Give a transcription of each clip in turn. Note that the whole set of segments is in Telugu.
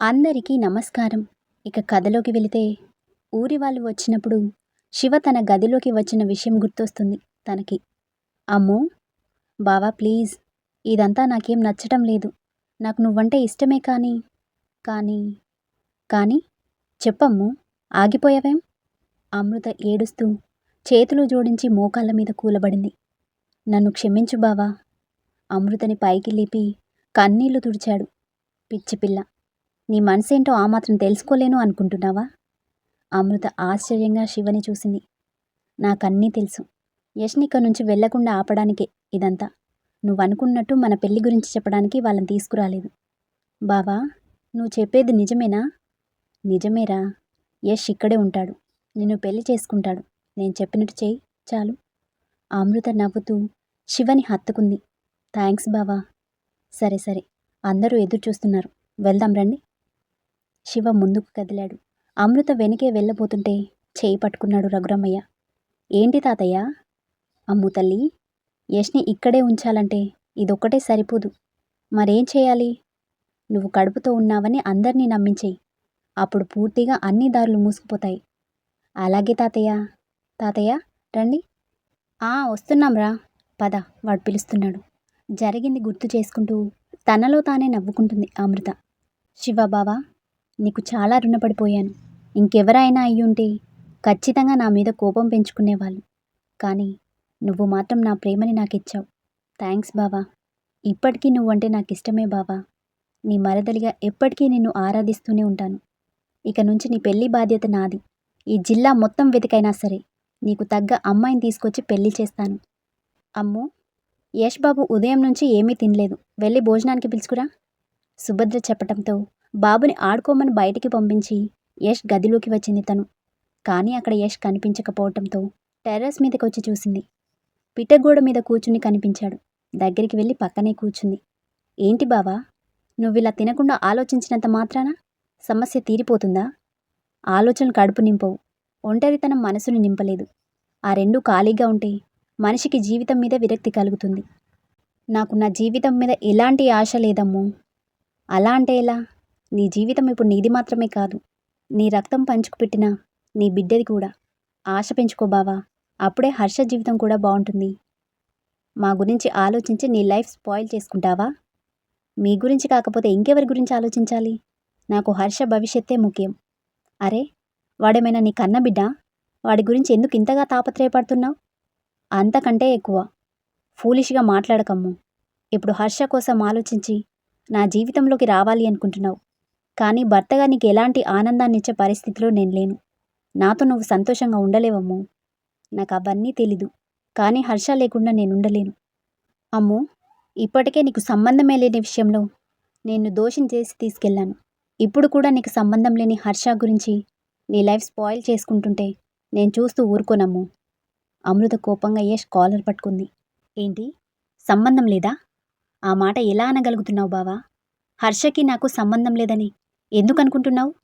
అందరికీ నమస్కారం. ఇక కథలోకి వెళితే ఊరి వాళ్ళు వచ్చినప్పుడు శివ తన గదిలోకి వచ్చిన విషయం గుర్తొస్తుంది తనకి. అమ్మో! బావా ప్లీజ్ ఇదంతా నాకేం నచ్చటం లేదు. నాకు నువ్వంటే ఇష్టమే కానీ కానీ కానీ చెప్పమ్ము ఆగిపోయావేం? అమృత ఏడుస్తూ చేతులు జోడించి మోకాళ్ళ మీద కూలబడింది. నన్ను క్షమించు బావా. అమృతని పైకి లేపి కన్నీళ్ళు తుడిచాడు. పిచ్చి పిల్ల. నీ మనసేంటో ఆ మాత్రం తెలుసుకోలేను అనుకుంటున్నావా? అమృత ఆశ్చర్యంగా శివని చూసింది. నాకన్నీ తెలుసు. యష్నిక నుంచి వెళ్ళకుండా ఆపడానికే ఇదంతా. నువ్వు అనుకున్నట్టు మన పెళ్ళి గురించి చెప్పడానికి వాళ్ళని తీసుకురాలేదు. బావా నువ్వు చెప్పేది నిజమేనా? నిజమేరా. యష్ ఇక్కడే ఉంటాడు. నిన్ను పెళ్ళి చేసుకుంటాడు. నేను చెప్పినట్టు చెయ్యి చాలు. అమృత నవ్వుతూ శివని హత్తుకుంది. థ్యాంక్స్ బావా. సరే సరే. అందరూ ఎదురు చూస్తున్నారు వెళ్దాం రండి. శివ ముందుకు కదిలాడు. అమృత వెనకే వెళ్ళబోతుంటే చేయి పట్టుకున్నాడు రఘురామయ్య. ఏంటి తాతయ్య? అమ్ము తల్లి యష్ని ఇక్కడే ఉంచాలంటే ఇదొక్కటే సరిపోదు. మరేం చేయాలి? నువ్వు కడుపుతో ఉన్నావని అందరినీ నమ్మించేయి. అప్పుడు పూర్తిగా అన్ని దారులు మూసుకుపోతాయి. అలాగే తాతయ్య తాతయ్య రండి. ఆ వస్తున్నాంరా పద వాడు పిలుస్తున్నాడు. జరిగింది గుర్తు చేసుకుంటూ తనలో తానే నవ్వుకుంటుంది అమృత. శివ బావా నీకు చాలా రుణపడిపోయాను. ఇంకెవరైనా అయ్యుంటే ఖచ్చితంగా నా మీద కోపం పెంచుకునేవాళ్ళు. కానీ నువ్వు మాత్రం నా ప్రేమని నాకు ఇచ్చావు థ్యాంక్స్ బావా. ఇప్పటికీ నువ్వంటే నాకు ఇష్టమే బావా. నీ మరదలిగా ఎప్పటికీ నిన్ను ఆరాధిస్తూనే ఉంటాను. ఇక నుంచి నీ పెళ్ళి బాధ్యత నాది. ఈ జిల్లా మొత్తం వెతికైనా సరే నీకు తగ్గ అమ్మాయిని తీసుకొచ్చి పెళ్ళి చేస్తాను. అమ్ము! యష్ బాబు ఉదయం నుంచి ఏమీ తినలేదు. వెళ్ళి భోజనానికి పిలుచుకురా. సుభద్ర చెప్పటంతో బాబుని ఆడుకోమని బయటికి పంపించి యష్ గదిలోకి వచ్చింది తను. కానీ అక్కడ యష్ కనిపించకపోవటంతో టెర్రస్ మీదకి వచ్చి చూసింది. పిట్టగోడ మీద కూర్చుని కనిపించాడు. దగ్గరికి వెళ్ళి పక్కనే కూర్చుంది. ఏంటి బావా? నువ్విలా తినకుండా ఆలోచించినంత మాత్రాన సమస్య తీరిపోతుందా? ఆలోచనలు కడుపు నింపవు. ఒంటరితనం మనసుని నింపలేదు. ఆ రెండూ ఖాళీగా ఉంటే మనిషికి జీవితం మీద విరక్తి కలుగుతుంది. నాకు నా జీవితం మీద ఎలాంటి ఆశ లేదమ్మో. అలా అంటే ఎలా? నీ జీవితం ఇప్పుడు నీది మాత్రమే కాదు. నీ రక్తం పంచుకు పెట్టిన నీ బిడ్డది కూడా. ఆశ పెంచుకో బావా. అప్పుడే హర్ష జీవితం కూడా బాగుంటుంది. మా గురించి ఆలోచించి నీ లైఫ్ స్పాయిల్ చేసుకుంటావా? మీ గురించి కాకపోతే ఇంకెవరి గురించి ఆలోచించాలి? నాకు హర్ష భవిష్యత్తే ముఖ్యం. అరే వాడేమైనా నీ కన్న బిడ్డ? వాడి గురించి ఎందుకు ఇంతగా తాపత్రయపడుతున్నావు? అంతకంటే ఎక్కువ. ఫూలిష్గా మాట్లాడకమ్ము. ఇప్పుడు హర్ష కోసం ఆలోచించి నా జీవితంలోకి రావాలి అనుకుంటున్నావు. కానీ భర్తగా నీకు ఎలాంటి ఆనందాన్నిచ్చే పరిస్థితిలో నేను లేను. నాతో నువ్వు సంతోషంగా ఉండలేవమ్మో. నాకు అవన్నీ తెలీదు. కానీ హర్ష లేకుండా నేను ఉండలేను. అమ్మో! ఇప్పటికే నీకు సంబంధమే లేని విషయంలో నేను దోషం చేసి తీసుకెళ్ళాను. ఇప్పుడు కూడా నీకు సంబంధం లేని హర్ష గురించి నీ లైఫ్ స్పాయిల్ చేసుకుంటుంటే నేను చూస్తూ ఊరుకోనమ్ము. అమృత కోపంగా యష్ కాలర్ పట్టుకుంది. ఏంటి? సంబంధం లేదా? ఆ మాట ఎలా అనగలుగుతున్నావు బావా? హర్షకి నాకు సంబంధం లేదని ఎందుకు అనుకుంటున్నావు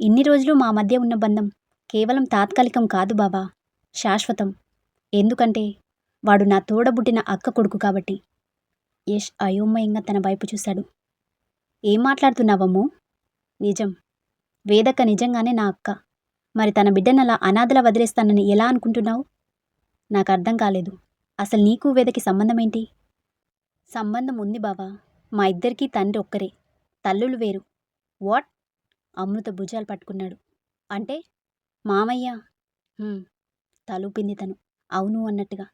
ఇన్ని రోజులు మా మధ్య ఉన్న బంధం కేవలం తాత్కాలికం కాదు బాబా శాశ్వతం. ఎందుకంటే వాడు నా తోడబుట్టిన అక్క కొడుకు కాబట్టి. యష్ అయోమయంగా తన వైపు చూశాడు. ఏం మాట్లాడుతున్నావమ్మో? నిజం. వేదక్క నిజంగానే నా అక్క. మరి తన బిడ్డను అలా అనాథలా వదిలేస్తానని ఎలా అనుకుంటున్నావు? నాకు అర్థం కాలేదు. అసలు నీకు వేదకి సంబంధం ఏంటి సంబంధం ఉంది బావా. మా ఇద్దరికీ తండ్రి ఒక్కరే. తల్లులు వేరు. వాట్? అమృత భుజాలు పట్టుకున్నాడు. అంటే మామయ్య? తలుపింది తలూపింది తను. అవును అన్నట్టుగా.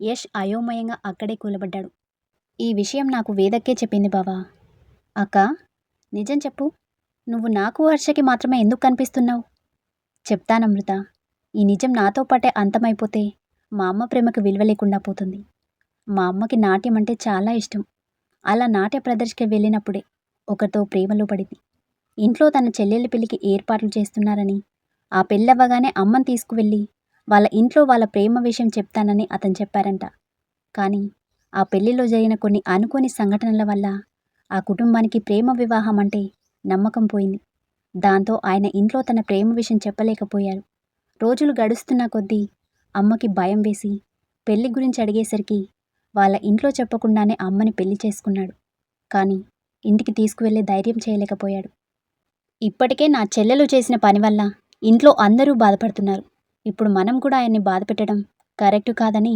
యష్ అయోమయంగా అక్కడే కూలబడ్డాడు. ఈ విషయం నాకు వేదక్కే చెప్పింది బావా. అక్క నిజం చెప్పు. నువ్వు నాకు హర్షకి మాత్రమే ఎందుకు కనిపిస్తున్నావు? చెప్తానమృత ఈ నిజం నాతో పాటే అంతమైపోతే మా అమ్మ ప్రేమకు విలువ లేకుండా పోతుంది. మా అమ్మకి నాట్యం అంటే చాలా ఇష్టం. అలా నాట్య ప్రదర్శనకి వెళ్ళినప్పుడే ఒకరితో ప్రేమలో పడింది. ఇంట్లో తన చెల్లెళ్ళ పెళ్ళికి ఏర్పాట్లు చేస్తున్నారని. ఆ పెళ్ళవ్వగానే అమ్మని తీసుకువెళ్ళి వాళ్ళ ఇంట్లో వాళ్ళ ప్రేమ విషయం చెప్తానని అతను చెప్పారంట. కానీ ఆ పెళ్ళిలో జరిగిన కొన్ని అనుకోని సంఘటనల వల్ల ఆ కుటుంబానికి ప్రేమ వివాహం అంటే నమ్మకం పోయింది. దాంతో ఆయన ఇంట్లో తన ప్రేమ విషయం చెప్పలేకపోయారు. రోజులు గడుస్తున్న కొద్దీ అమ్మకి భయం వేసి పెళ్ళి గురించి అడిగేసరికి వాళ్ళ ఇంట్లో చెప్పకుండానే అమ్మని పెళ్ళి చేసుకున్నాడు. కానీ ఇంటికి తీసుకువెళ్ళే ధైర్యం చేయలేకపోయాడు. ఇప్పటికే నా చెల్లెలు చేసిన పని వల్ల ఇంట్లో అందరూ బాధపడుతున్నారు. ఇప్పుడు మనం కూడా ఆయన్ని బాధ పెట్టడం కరెక్ట్ కాదని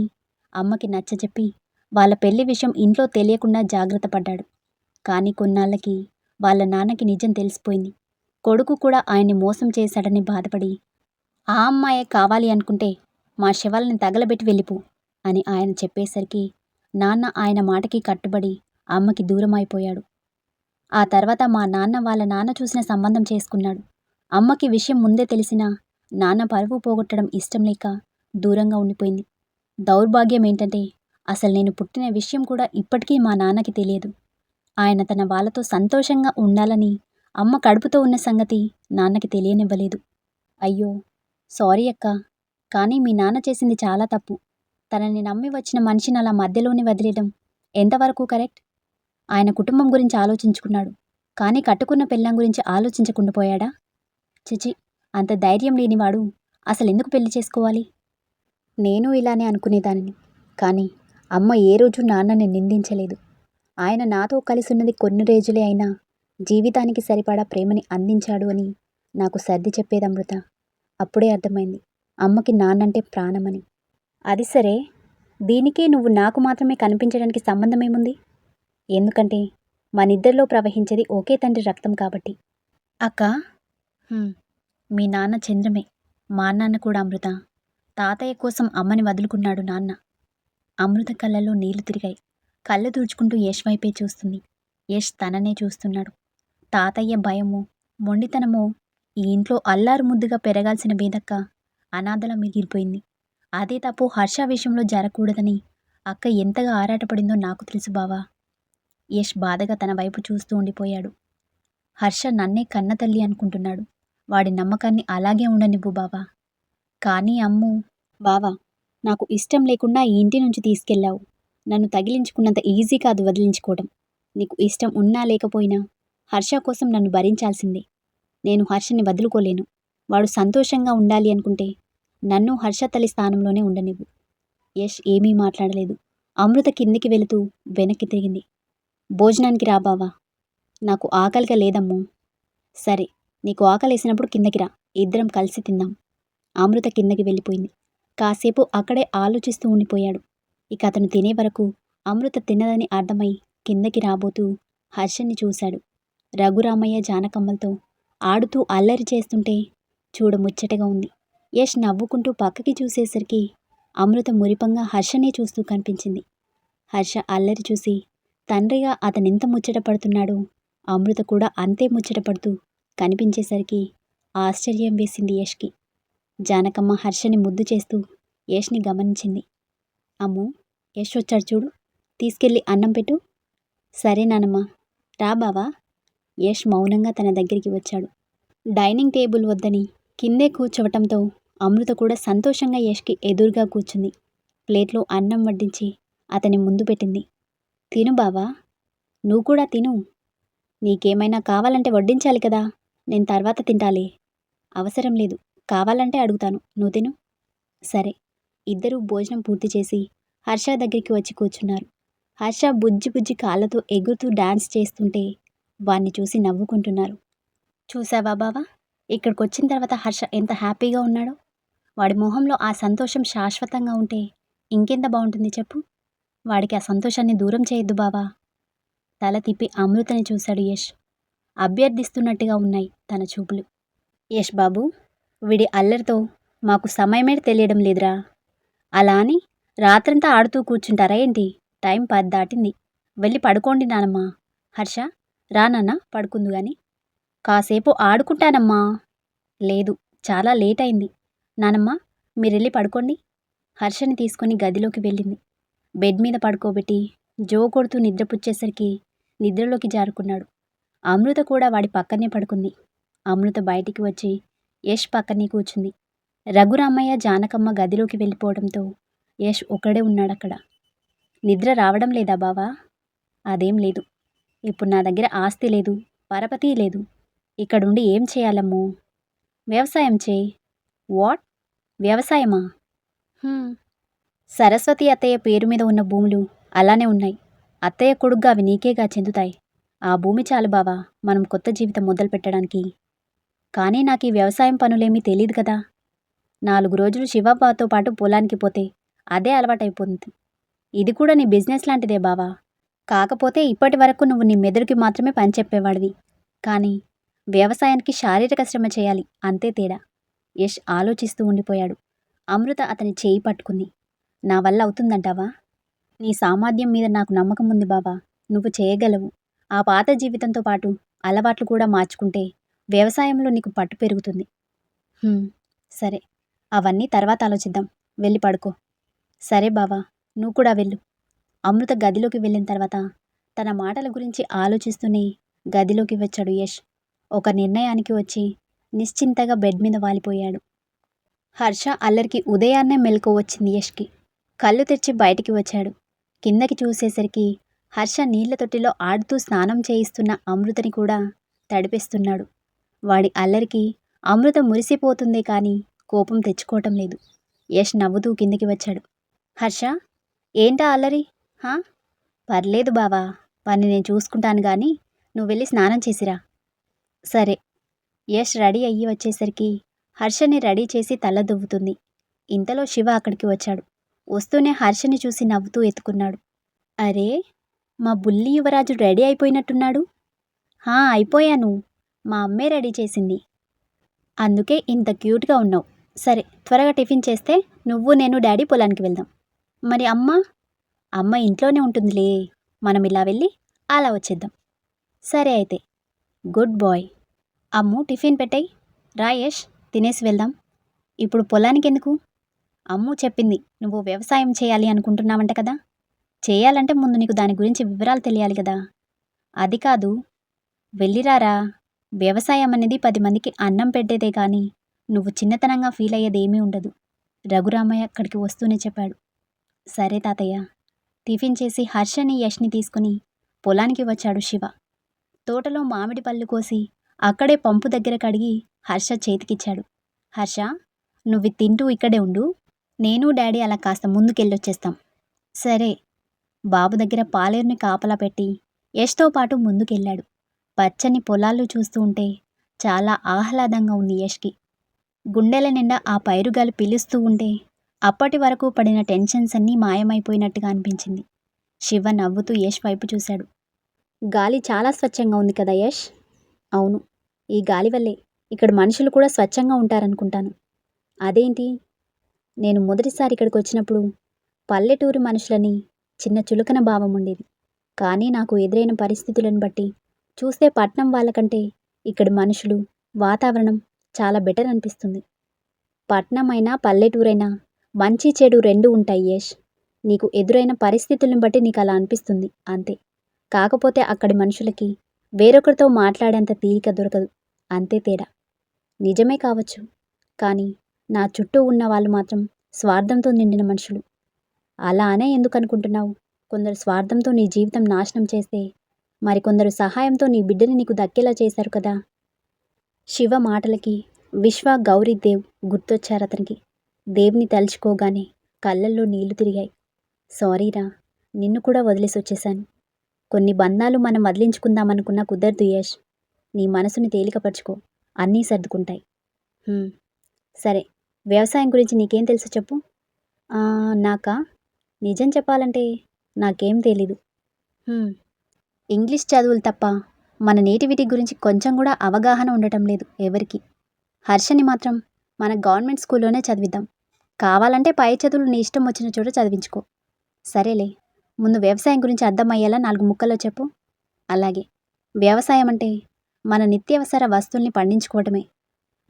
అమ్మకి నచ్చజెప్పి వాళ్ళ పెళ్ళి విషయం ఇంట్లో తెలియకుండా జాగ్రత్త పడ్డాడు. కానీ కొన్నాళ్ళకి వాళ్ళ నాన్నకి నిజం తెలిసిపోయింది. కొడుకు కూడా ఆయన్ని మోసం చేశాడని బాధపడి ఆ అమ్మాయే కావాలి అనుకుంటే మా శవాలని తగలబెట్టి వెళ్ళిపో అని ఆయన చెప్పేసరికి నాన్న ఆయన మాటకి కట్టుబడి అమ్మకి దూరం అయిపోయాడు ఆ తర్వాత మా నాన్న వాళ్ళ నాన్న చూసిన సంబంధం చేసుకున్నాడు. అమ్మకి విషయం ముందే తెలిసినా నాన్న పరువు పోగొట్టడం ఇష్టం లేక దూరంగా ఉండిపోయింది. దౌర్భాగ్యం ఏంటంటే అసలు నేను పుట్టిన విషయం కూడా ఇప్పటికీ మా నాన్నకి తెలియదు. ఆయన తన వాళ్ళతో సంతోషంగా ఉండాలని అమ్మ కడుపుతో ఉన్న సంగతి నాన్నకి తెలియనివ్వలేదు. అయ్యో సారీ అక్క కానీ మీ నాన్న చేసింది చాలా తప్పు. తనని నమ్మి వచ్చిన మనిషిని అలా మధ్యలోనే వదిలేయడం ఎంతవరకు కరెక్ట్? ఆయన కుటుంబం గురించి ఆలోచించుకున్నాడు. కానీ కట్టుకున్న పెళ్ళం గురించి ఆలోచించకుండా పోయాడా? చిచి అంత ధైర్యం లేనివాడు అసలు ఎందుకు పెళ్ళి చేసుకోవాలి? నేను ఇలానే అనుకునేదానిని. కానీ అమ్మ ఏ రోజు నాన్నని నిందించలేదు. ఆయన నాతో కలిసి ఉన్నది కొన్ని రోజులే అయినా జీవితానికి సరిపడా ప్రేమని అందించాడు అని నాకు సర్ది చెప్పేది అమృత. అప్పుడే అర్థమైంది. అమ్మకి నాన్నంటే ప్రాణమని. అది సరే. దీనికే నువ్వు నాకు మాత్రమే కనిపించడానికి సంబంధం ఏముంది ఎందుకంటే మనిద్దరిలో ప్రవహించేది ఒకే తండ్రి రక్తం కాబట్టి. అక్క మీ నాన్న చంద్రమే. మా నాన్న కూడా అమృత. తాతయ్య కోసం అమ్మని వదులుకున్నాడు నాన్న. అమృత కళ్ళలో నీళ్ళు తిరిగాయి. కళ్ళు తుడుచుకుంటూ యష్ వైపే చూస్తుంది. యష్ తననే చూస్తున్నాడు. తాతయ్య భయము మొండితనమో ఈ ఇంట్లో అల్లారు ముద్దుగా పెరగాల్సిన బేదక్క అనాథలా మిగిలిపోయింది. అదే తప్పు హర్ష విషయంలో జరగకూడదని అక్క ఎంతగా ఆరాటపడిందో నాకు తెలుసు బావా. యష్ బాధగా తన వైపు చూస్తూ ఉండిపోయాడు. హర్ష నన్నే కన్న తల్లి అనుకుంటున్నాడు. వాడి నమ్మకాన్ని అలాగే ఉండనివ్వు బావా. కానీ అమ్ము బావా నాకు ఇష్టం లేకుండా ఈ ఇంటి నుంచి తీసుకెళ్ళావు. నన్ను తగిలించుకున్నంత ఈజీ కాదు వదిలించుకోవడం. నీకు ఇష్టం ఉన్నా లేకపోయినా హర్ష కోసం నన్ను భరించాల్సిందే. నేను హర్షని వదులుకోలేను. వాడు సంతోషంగా ఉండాలి అనుకుంటే నన్ను హర్ష తల్లి స్థానంలోనే ఉండనివ్వు. యష్ ఏమీ మాట్లాడలేదు. అమృత కిందికి వెళుతూ వెనక్కి తిరిగింది. భోజనానికి రా బావా. నాకు ఆకలిగా లేదమ్మో. సరే నీకు ఆకలి వేసినప్పుడు కిందకి రా. ఇద్దరం కలిసి తిందాం. అమృత కిందకి వెళ్ళిపోయింది. కాసేపు అక్కడే ఆలోచిస్తూ ఉండిపోయాడు. ఇక అతను తినే వరకు అమృత తినదని అర్థమై కిందకి రాబోతూ హర్షన్ని చూశాడు. రఘురామయ్య జానకమ్మలతో ఆడుతూ అల్లరి చేస్తుంటే చూడముచ్చటగా ఉంది. యష్ నవ్వుకుంటూ పక్కకి చూసేసరికి అమృత మురిపంగా హర్షనే చూస్తూ కనిపించింది. హర్ష అల్లరి చూసి తండ్రిగా అతనెంత ముచ్చట పడుతున్నాడో? అమృత కూడా అంతే ముచ్చట పడుతూ కనిపించేసరికి ఆశ్చర్యం వేసింది యష్కి. జానకమ్మ హర్షని ముద్దు చేస్తూ యష్ని గమనించింది. అమ్ము యష్ వచ్చాడు చూడు. తీసుకెళ్ళి అన్నం పెట్టు. సరే నానమ్మ. రా బావా. యష్ మౌనంగా తన దగ్గరికి వచ్చాడు. డైనింగ్ టేబుల్ వద్దని కిందే కూర్చోవటంతో అమృత కూడా సంతోషంగా యష్కి ఎదురుగా కూర్చుంది. ప్లేట్లో అన్నం వడ్డించి అతని ముందు పెట్టింది. తిను బావా. నువ్వు కూడా తిను. నీకేమైనా కావాలంటే వడ్డించాలి కదా. నేను తర్వాత తింటాలి. అవసరం లేదు. కావాలంటే అడుగుతాను. నువ్వు తిను. సరే. ఇద్దరూ భోజనం పూర్తి చేసి హర్ష దగ్గరికి వచ్చి కూర్చున్నారు. హర్ష బుజ్జి బుజ్జి కాళ్ళతో ఎగురుతూ డాన్స్ చేస్తుంటే వాణ్ణి చూసి నవ్వుకుంటున్నారు. చూసావా బావా? ఇక్కడికి వచ్చిన తర్వాత హర్ష ఎంత హ్యాపీగా ఉన్నాడో. వాడి మొహంలో ఆ సంతోషం శాశ్వతంగా ఉంటే ఇంకెంత బాగుంటుంది చెప్పు. వాడికి ఆ సంతోషాన్ని దూరం చేయొద్దు బావా. తల తిప్పి అమృతని చూశాడు యష్. అభ్యర్థిస్తున్నట్టుగా ఉన్నాయి తన చూపులు. యష్ బాబు వీడి అల్లరితో మాకు సమయమే తెలియడం లేదురా. అలా అని రాత్రంతా ఆడుతూ కూర్చుంటారా ఏంటి? టైం పది దాటింది. వెళ్ళి పడుకోండి నానమ్మా. హర్ష రా పడుకుందు గాని. కాసేపు ఆడుకుంటానమ్మా. లేదు చాలా లేట్ అయింది. నానమ్మ మీరెళ్ళి పడుకోండి. హర్షని తీసుకొని గదిలోకి వెళ్ళింది. బెడ్ మీద పడుకోబెట్టి జో కొడుతూ నిద్రపుచ్చేసరికి నిద్రలోకి జారుకున్నాడు. అమృత కూడా వాడి పక్కనే పడుకుంది. అమృత బయటికి వచ్చి యష్ పక్కనే కూర్చుంది. రఘురామయ్య జానకమ్మ గదిలోకి వెళ్ళిపోవడంతో యష్ ఒక్కడే ఉన్నాడక్కడ. నిద్ర రావడం లేదా బావా? అదేం లేదు. ఇప్పుడు నా దగ్గర ఆస్తి లేదు పరపతి లేదు. ఇక్కడుండి ఏం చేయాలమ్మో? వ్యవసాయం చేయి. వాట్? వ్యవసాయమా? సరస్వతి అత్తయ్య పేరు మీద ఉన్న భూములు అలానే ఉన్నాయి. అత్తయ్య కొడుగ్గా అవి నీకేగా చెందుతాయి? ఆ భూమి చాలు బావా మనం కొత్త జీవితం మొదలు పెట్టడానికి కానీ నాకు ఈ వ్యవసాయం పనులేమీ తెలియదు కదా. నాలుగు రోజులు శివబాతో పాటు పొలానికి పోతే అదే అలవాటైపోతుంది. ఇది కూడా నీ బిజినెస్ లాంటిదే బావా. కాకపోతే ఇప్పటి వరకు నువ్వు నీ మెదడుకి మాత్రమే పని చెప్పేవాడివి. కానీ వ్యవసాయానికి శారీరక శ్రమ చేయాలి అంతే తేడా. యష్ ఆలోచిస్తూ ఉండిపోయాడు. అమృత అతని చేయి పట్టుకుంది. నా వల్ల అవుతుందంటావా? నీ సామర్థ్యం మీద నాకు నమ్మకం ఉంది బాబా నువ్వు చేయగలవు. ఆ పాత జీవితంతో పాటు అలవాట్లు కూడా మార్చుకుంటే వ్యవసాయంలో నీకు పట్టు పెరుగుతుంది. సరే. అవన్నీ తర్వాత ఆలోచిద్దాం. వెళ్ళి పడుకో. సరే బావా నువ్వు కూడా వెళ్ళు. అమృత గదిలోకి వెళ్ళిన తర్వాత తన మాటల గురించి ఆలోచిస్తూనే గదిలోకి వచ్చాడు యష్. ఒక నిర్ణయానికి వచ్చి నిశ్చింతగా బెడ్ మీద వాలిపోయాడు. హర్ష అల్లరికి ఉదయాన్నే మెలకు వచ్చింది యష్కి. కళ్ళు తెరిచి బయటికి వచ్చాడు. కిందకి చూసేసరికి హర్ష నీళ్ళ తొట్టిలో ఆడుతూ స్నానం చేయిస్తున్న అమృతని కూడా తడిపిస్తున్నాడు. వాడి అల్లరికి అమృత మురిసిపోతుందే కానీ కోపం తెచ్చుకోవటం లేదు. యష్ నవ్వుతూ కిందికి వచ్చాడు. హర్ష ఏంటా అల్లరి? హా? పర్లేదు బావా పని నేను చూసుకుంటాను కానీ నువ్వు వెళ్ళి స్నానం చేసిరా. సరే. యష్ రెడీ అయ్యి వచ్చేసరికి హర్షని రెడీ చేసి తల దువ్వుతుంది ఇంతలో శివ అక్కడికి వచ్చాడు. వస్తూనే హర్షని చూసి నవ్వుతూ ఎత్తుకున్నాడు. అరే మా బుల్లి యువరాజు రెడీ అయిపోయినట్టున్నాడు. హా అయిపోయాను. మా అమ్మే రెడీ చేసింది. అందుకే ఇంత క్యూట్గా ఉన్నావు. సరే త్వరగా టిఫిన్ చేస్తే నువ్వు నేను డాడీ పొలానికి వెళ్దాం. మరి అమ్మ? అమ్మ ఇంట్లోనే ఉంటుందిలే. మనం ఇలా వెళ్ళి అలా వచ్చేద్దాం. సరే అయితే. Good bye. అమ్ము టిఫిన్ పెట్టాయి. రాయేష్ తినేసి వెళ్దాం. ఇప్పుడు పొలానికి ఎందుకు అమ్ము చెప్పింది నువ్వు వ్యవసాయం చేయాలి అనుకుంటున్నావంట కదా? చేయాలంటే ముందు నీకు దాని గురించి వివరాలు తెలియాలి కదా? అది కాదు. వెళ్ళిరారా. వ్యవసాయం అనేది పది మందికి అన్నం పెట్టేదే కానీ నువ్వు చిన్నతనంగా ఫీల్ అయ్యేది ఏమీ ఉండదు. రఘురామయ్య అక్కడికి వస్తూనే చెప్పాడు. సరే తాతయ్య. టిఫిన్ చేసి హర్షని యష్ని తీసుకుని పొలానికి వచ్చాడు శివ. తోటలో మామిడి పళ్ళు కోసి అక్కడే పంపు దగ్గర కడిగి హర్ష చేతికిచ్చాడు. హర్ష నువ్వు తింటూ ఇక్కడే ఉండు. నేను డాడీ అలా కాస్త ముందుకెళ్ళొచ్చేస్తాం. సరే. బాబు దగ్గర పాలేరుని కాపలా పెట్టి యష్తో పాటు ముందుకెళ్ళాడు. పచ్చని పొలాలు చూస్తూ ఉంటే చాలా ఆహ్లాదంగా ఉంది యష్కి. గుండెల నిండా ఆ పైరుగాలు పిలుస్తూ ఉంటే అప్పటి వరకు పడిన టెన్షన్స్ అన్నీ మాయమైపోయినట్టుగా అనిపించింది. శివ నవ్వుతూ యష్ వైపు చూశాడు. గాలి చాలా స్వచ్ఛంగా ఉంది కదా యష్? అవును. ఈ గాలి వల్లే ఇక్కడ మనుషులు కూడా స్వచ్ఛంగా ఉంటారనుకుంటాను. అదేంటి? నేను మొదటిసారి ఇక్కడికి వచ్చినప్పుడు పల్లెటూరు మనుషులని చిన్న చులకన భావం ఉండేది. కానీ నాకు ఎదురైన పరిస్థితులను బట్టి చూస్తే పట్నం వాళ్ళకంటే ఇక్కడి మనుషులు వాతావరణం చాలా బెటర్ అనిపిస్తుంది. పట్నం అయినా పల్లెటూరైనా మంచి చెడు రెండు ఉంటాయి యష్. నీకు ఎదురైన పరిస్థితులను బట్టి నీకు అలా అనిపిస్తుంది అంతే. కాకపోతే అక్కడి మనుషులకి వేరొకరితో మాట్లాడేంత తీరిక దొరకదు అంతే తేడా. నిజమే కావచ్చు కానీ నా చుట్టూ ఉన్న వాళ్ళు మాత్రం స్వార్థంతో నిండిన మనుషులు. అలా అనే ఎందుకు అనుకుంటున్నావు? కొందరు స్వార్థంతో నీ జీవితం నాశనం చేస్తే మరికొందరు సహాయంతో నీ బిడ్డని నీకు దక్కేలా చేశారు కదా? శివ మాటలకి విశ్వ గౌరీదేవ్ గుర్తొచ్చారు అతనికి. దేవుని తలుచుకోగానే కళ్ళల్లో నీళ్ళు తిరిగాయి. సారీరా నిన్ను కూడా వదిలేసి వచ్చేశాను. కొన్ని బంధాలు మనం వదిలించుకుందామనుకున్నా కుదరదు యష్. నీ మనసుని తేలికపరుచుకో. అన్నీ సర్దుకుంటాయి. సరే. వ్యవసాయం గురించి నీకేం తెలుసు చెప్పు? నాకా? నిజం చెప్పాలంటే నాకేం తెలీదు. ఇంగ్లీష్ చదువులు తప్ప మన నేటివిటీ గురించి కొంచెం కూడా అవగాహన ఉండటం లేదు ఎవరికి. హర్షని మాత్రం మన గవర్నమెంట్ స్కూల్లోనే చదివిద్దాం. కావాలంటే పై చదువులు నీ ఇష్టం వచ్చిన చోట చదివించుకో. సరేలే ముందు వ్యవసాయం గురించి అర్థమయ్యేలా నాలుగు ముక్కల్లో చెప్పు. అలాగే వ్యవసాయం అంటే మన నిత్యావసర వస్తువుల్ని పండించుకోవటమే.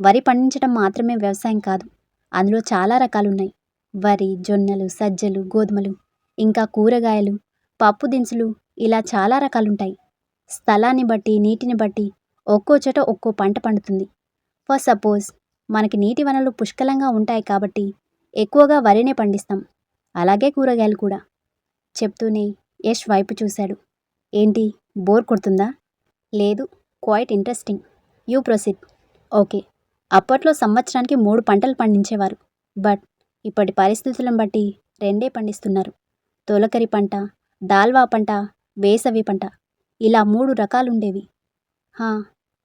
వరి పండించడం మాత్రమే వ్యవసాయం కాదు. అందులో చాలా రకాలున్నాయి. వరి జొన్నలు సజ్జలు గోధుమలు ఇంకా కూరగాయలు పప్పు దినుసులు ఇలా చాలా రకాలుంటాయి. స్థలాన్ని బట్టి నీటిని బట్టి ఒక్కో చోట ఒక్కో పంట పండుతుంది. ఫర్ సపోజ్ మనకి నీటి వనరులు పుష్కలంగా ఉంటాయి కాబట్టి ఎక్కువగా వరినే పండిస్తాం. అలాగే కూరగాయలు కూడా. చెప్తూనే యష్ వైపు చూశాడు. ఏంటి? బోర్ కొడుతుందా? లేదు. Quite interesting. You proceed. Okay. అప్పట్లో సంవత్సరానికి మూడు పంటలు పండించేవారు. బట్ ఇప్పటి పరిస్థితులను బట్టి రెండే పండిస్తున్నారు. తొలకరి పంట దాల్వా పంట వేసవి పంట. ఇలా మూడు రకాలుండేవి. హా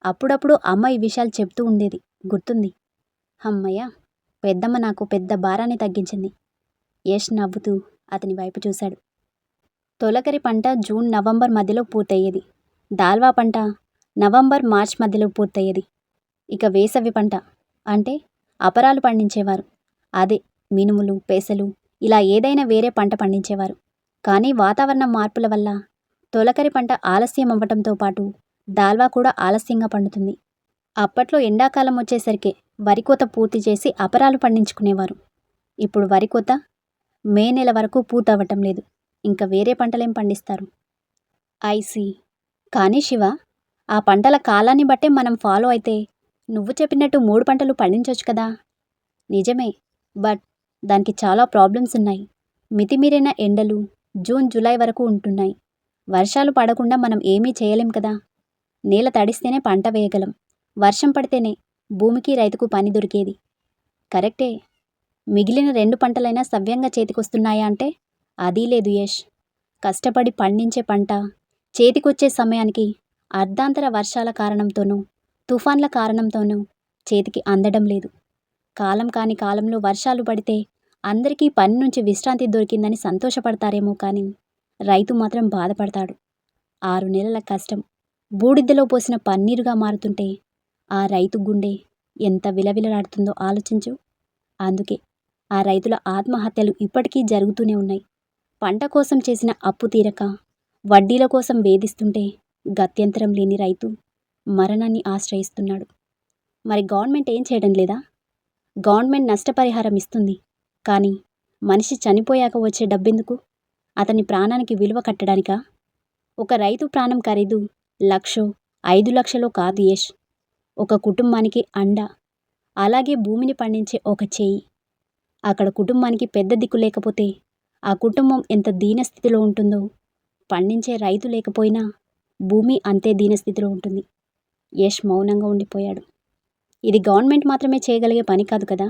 అప్పుడప్పుడు అమ్మ ఈ విషయాలు చెప్తూ ఉండేది. గుర్తుంది. అమ్మయ్య పెద్దమ్మ నాకు పెద్ద భారాన్ని తగ్గించింది. యష్ నవ్వుతూ అతని వైపు చూశాడు. తొలకరి పంట జూన్ నవంబర్ మధ్యలో పూర్తయ్యేది. దాల్వా పంట నవంబర్ మార్చ్ మధ్యలో పూర్తయ్యేది. ఇక వేసవి పంట అంటే అపరాలు పండించేవారు. అదే మినుములు పెసలు ఇలా ఏదైనా వేరే పంట పండించేవారు. కానీ వాతావరణ మార్పుల వల్ల తొలకరి పంట ఆలస్యం అవ్వటంతో పాటు దాల్వా కూడా ఆలస్యంగా పండుతుంది. అప్పట్లో ఎండాకాలం వచ్చేసరికి వరి కోత పూర్తి చేసి అపరాలు పండించుకునేవారు. ఇప్పుడు వరి కోత మే నెల వరకు పూర్తవ్వటం లేదు. ఇంకా వేరే పంటలేం పండిస్తారు. ఐసి కానీ శివ ఆ పంటల కాలాన్ని బట్టే మనం ఫాలో అయితే నువ్వు చెప్పినట్టు మూడు పంటలు పండించవచ్చు కదా. నిజమే బట్ దానికి చాలా ప్రాబ్లమ్స్ ఉన్నాయి. మితిమీరైన ఎండలు జూన్ జూలై వరకు ఉంటున్నాయి. వర్షాలు పడకుండా మనం ఏమీ చేయలేం కదా. నేల తడిస్తేనే పంట వేయగలం. వర్షం పడితేనే భూమికి రైతుకు పని దొరికేది. కరెక్టే. మిగిలిన రెండు పంటలైనా సవ్యంగా చేతికొస్తున్నాయా అంటే అదీ లేదు యష్. కష్టపడి పండించే పంట చేతికొచ్చే సమయానికి అర్ధాంతర వర్షాల కారణంతోనూ తుఫాన్ల కారణంతోనూ చేతికి అందడం లేదు. కాలం కాని కాలంలో వర్షాలు పడితే అందరికీ పని నుంచి విశ్రాంతి దొరికిందని సంతోషపడతారేమో కానీ రైతు మాత్రం బాధపడతాడు. ఆరు నెలల కష్టం. బూడిదలో పోసిన పన్నీరుగా మారుతుంటే ఆ రైతు గుండె ఎంత విలవిలలాడుతుందో ఆలోచించు. అందుకే ఆ రైతుల ఆత్మహత్యలు ఇప్పటికీ జరుగుతూనే ఉన్నాయి. పంట కోసం చేసిన అప్పు తీరక వడ్డీల కోసం వేధిస్తుంటే గత్యంతరం లేని రైతు మరణాన్ని ఆశ్రయిస్తున్నాడు. మరి గవర్నమెంట్ ఏం చేయడం లేదా? గవర్నమెంట్ నష్టపరిహారం ఇస్తుంది. కానీ మనిషి చనిపోయాక వచ్చే డబ్బెందుకు? అతని ప్రాణానికి విలువ కట్టడానికా? ఒక రైతు ప్రాణం ఖరీదు లక్షో ఐదు లక్షలో కాదు యష్. ఒక కుటుంబానికి అండ అలాగే భూమిని పండించే ఒక చేయి. అక్కడ కుటుంబానికి పెద్ద దిక్కు లేకపోతే ఆ కుటుంబం ఎంత దీనస్థితిలో ఉంటుందో? పండించే రైతు లేకపోయినా భూమి అంతే దీనస్థితిలో ఉంటుంది. యష్ మౌనంగా ఉండిపోయాడు. ఇది గవర్నమెంట్ మాత్రమే చేయగలిగే పని కాదు కదా?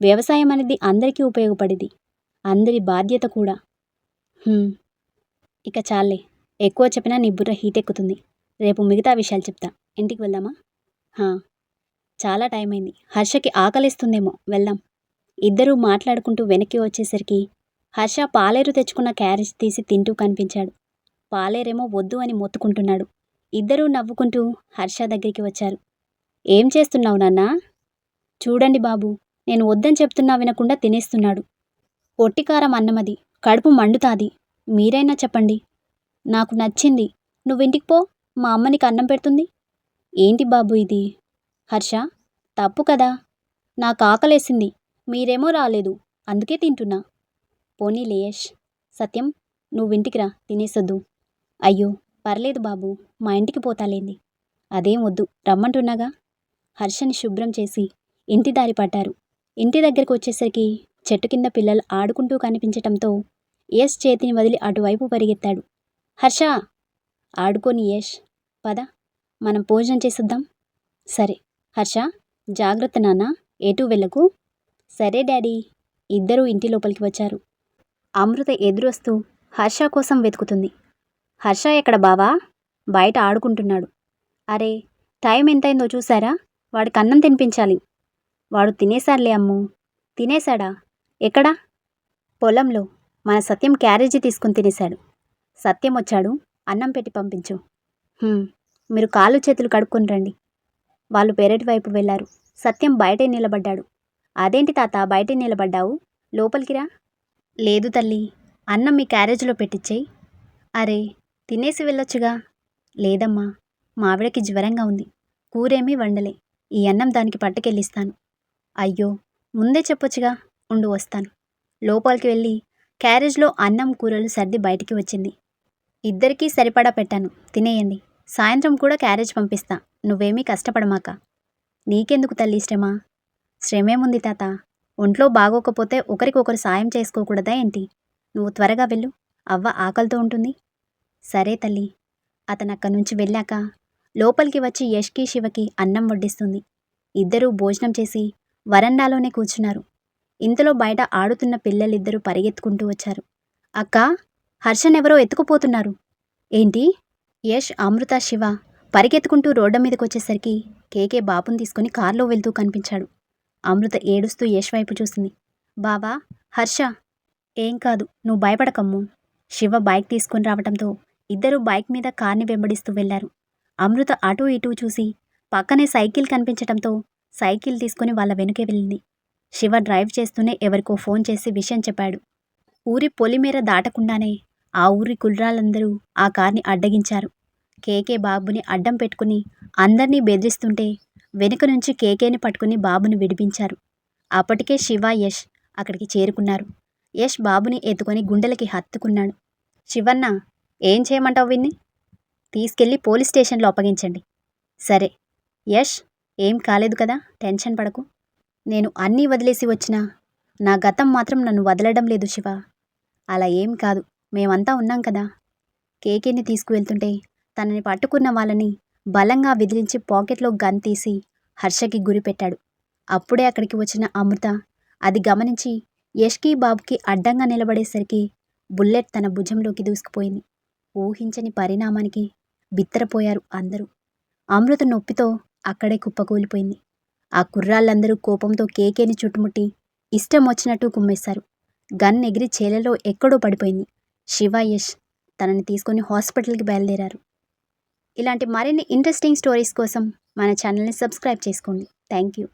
వ్యవసాయం అనేది అందరికీ ఉపయోగపడేది. అందరి బాధ్యత కూడా. ఇక చాలే ఎక్కువ చెప్పినా నీ బుర్ర హీట్ ఎక్కుతుంది రేపు మిగతా విషయాలు చెప్తా. ఇంటికి వెళ్దామా? చాలా టైం అయింది హర్షకి ఆకలిస్తుందేమో. వెళ్దాం. ఇద్దరూ మాట్లాడుకుంటూ వెనక్కి వచ్చేసరికి హర్ష పాలేరు తెచ్చుకున్న క్యారేజ్ తీసి తింటూ కనిపించాడు. పాలేరేమో వద్దు అని మొత్తుకుంటున్నాడు. ఇద్దరూ నవ్వుకుంటూ హర్ష దగ్గరికి వచ్చారు. ఏం చేస్తున్నావు నాన్నా? చూడండి బాబు నేను వద్దని చెప్తున్నా వినకుండా తినేస్తున్నాడు. పొట్టికారం అన్నమది కడుపు మండుతాది. మీరైనా చెప్పండి. నాకు నచ్చింది. నువ్వింటికి పో మా అమ్మ నీకు అన్నం పెడుతుంది. ఏంటి బాబు ఇది? హర్ష తప్పు కదా. నాకు ఆకలేసింది. మీరేమో రాలేదు. అందుకే తింటున్నా. పోనీ లేయష్ సత్యం నువ్వింటికి రా తినేసొద్దు. అయ్యో పర్లేదు బాబు మా ఇంటికి పోతాలేంది. అదేం వద్దు రమ్మంటున్నాగా? హర్షని శుభ్రం చేసి ఇంటి దారి పట్టారు. ఇంటి దగ్గరికి వచ్చేసరికి చెట్టు కింద పిల్లలు ఆడుకుంటూ కనిపించటంతో యష్ చేతిని వదిలి అటువైపు పరిగెత్తాడు. హర్ష! ఆడుకోని యష్. పద మనం భోజనం చేసిద్దాం. సరే హర్ష జాగ్రత్త నాన్న ఎటు వెళ్ళకు. సరే డాడీ ఇద్దరూ ఇంటి లోపలికి వచ్చారు. అమృత ఎదురొస్తూ హర్ష కోసం వెతుకుతుంది. హర్ష ఎక్కడ బావా? బయట ఆడుకుంటున్నాడు. అరే టైం ఎంతైందో చూసారా వాడికి అన్నం తినిపించాలి. వాడు తినేశాడులే అమ్ము. తినేశాడా? ఎక్కడా? పొలంలో. మన సత్యం క్యారేజీ తీసుకుని తినేశాడు. సత్యం వచ్చాడు. అన్నం పెట్టి పంపించు. మీరు కాళ్ళు చేతులు కడుక్కొని రండి. వాళ్ళు పెరటి వైపు వెళ్ళారు సత్యం బయటే నిలబడ్డాడు. అదేంటి తాత బయటే నిలబడ్డావు? లోపలికి రా. లేదు తల్లి. అన్నం మీ క్యారేజ్లో పెట్టించేయి అరే తినేసి వెళ్ళొచ్చుగా? లేదమ్మా మావిడకి జ్వరంగా ఉంది. కూరేమీ వండలే. ఈ అన్నం దానికి పట్టుకెళ్ళిస్తాను. అయ్యో ముందే చెప్పొచ్చుగా ఉండు వస్తాను. లోపలికి వెళ్ళి క్యారేజ్లో అన్నం కూరలు సర్ది బయటికి వచ్చింది. ఇద్దరికీ సరిపడా పెట్టాను. తినేయండి. సాయంత్రం కూడా క్యారేజ్ పంపిస్తా. నువ్వేమీ కష్టపడమాక. నీకెందుకు తల్లి శ్రమ? శ్రమేముంది తాత? ఒంట్లో బాగోకపోతే ఒకరికొకరు సాయం చేసుకోకూడదా ఏంటి? నువ్వు త్వరగా వెళ్ళు. అవ్వ ఆకలితో ఉంటుంది. సరే తల్లి. అతను అక్కడి నుంచి వెళ్ళాక లోపలికి వచ్చి యష్కి శివకి అన్నం వడ్డిస్తుంది. ఇద్దరూ భోజనం చేసి వరండాలోనే కూర్చున్నారు. ఇంతలో బయట ఆడుతున్న పిల్లలిద్దరూ పరిగెత్తుకుంటూ వచ్చారు. అక్క హర్షనెవరో ఎత్తుకుపోతున్నారు. ఏంటి? యష్ అమృత శివ పరిగెత్తుకుంటూ రోడ్డు మీదకి వచ్చేసరికి కేకే బాబుని తీసుకుని కారులో వెళ్తూ కనిపించాడు. అమృత ఏడుస్తూ యష్ వైపు చూసింది. బావా హర్ష ఏం కాదు నువ్వు భయపడకమ్ము. శివ బైక్ తీసుకొని రావటంతో ఇద్దరూ బైక్ మీద కార్ని వెంబడిస్తూ వెళ్ళారు. అమృత అటూ ఇటూ చూసి పక్కనే సైకిల్ కనిపించటంతో సైకిల్ తీసుకుని వాళ్ళ వెనుకే వెళ్ళింది. శివ డ్రైవ్ చేస్తూనే ఎవరికో ఫోన్ చేసి విషయం చెప్పాడు. ఊరి పొలిమేర దాటకుండానే ఆ ఊరి కుల్రాళ్ళందరూ ఆ కార్ని అడ్డగించారు. కేకే బాబుని అడ్డం పెట్టుకుని అందర్నీ బెదిరిస్తుంటే వెనుక నుంచి కేకేని పట్టుకుని బాబుని విడిపించారు. అప్పటికే శివ యష్ అక్కడికి చేరుకున్నారు. యష్ బాబుని ఎత్తుకొని గుండెలకి హత్తుకున్నాడు. శివన్న ఏం చేయమంటావు విన్ని? తీసుకెళ్ళి పోలీస్ స్టేషన్లో అప్పగించండి. సరే. యష్ ఏం కాలేదు కదా? టెన్షన్ పడకు. నేను అన్నీ వదిలేసి వచ్చినా నా గతం మాత్రం నన్ను వదలడం లేదు శివ. అలా ఏం కాదు. మేమంతా ఉన్నాం కదా. కేకేని తీసుకువెళ్తుంటే తనని పట్టుకున్న వాళ్ళని బలంగా విదిలించి పాకెట్లో గన్ తీసి హర్షకి గురిపెట్టాడు అప్పుడే అక్కడికి వచ్చిన అమృత అది గమనించి యష్కి బాబుకి అడ్డంగా నిలబడేసరికి బుల్లెట్ తన భుజంలోకి దూసుకుపోయింది. ఊహించని పరిణామానికి బిత్తరపోయారు అందరూ. అమృత నొప్పితో అక్కడే కుప్పకూలిపోయింది ఆ కుర్రాళ్ళందరూ కోపంతో కేకేని చుట్టుముట్టి ఇష్టం వచ్చినట్టు కుమ్మేశారు. గన్ ఎగిరి చేలలో ఎక్కడో పడిపోయింది. శివ యష్ తనని తీసుకొని హాస్పిటల్కి బయలుదేరారు. ఇలాంటి మరిన్ని ఇంట్రెస్టింగ్ స్టోరీస్ కోసం మన ఛానల్ని సబ్స్క్రైబ్ చేసుకోండి. Thank you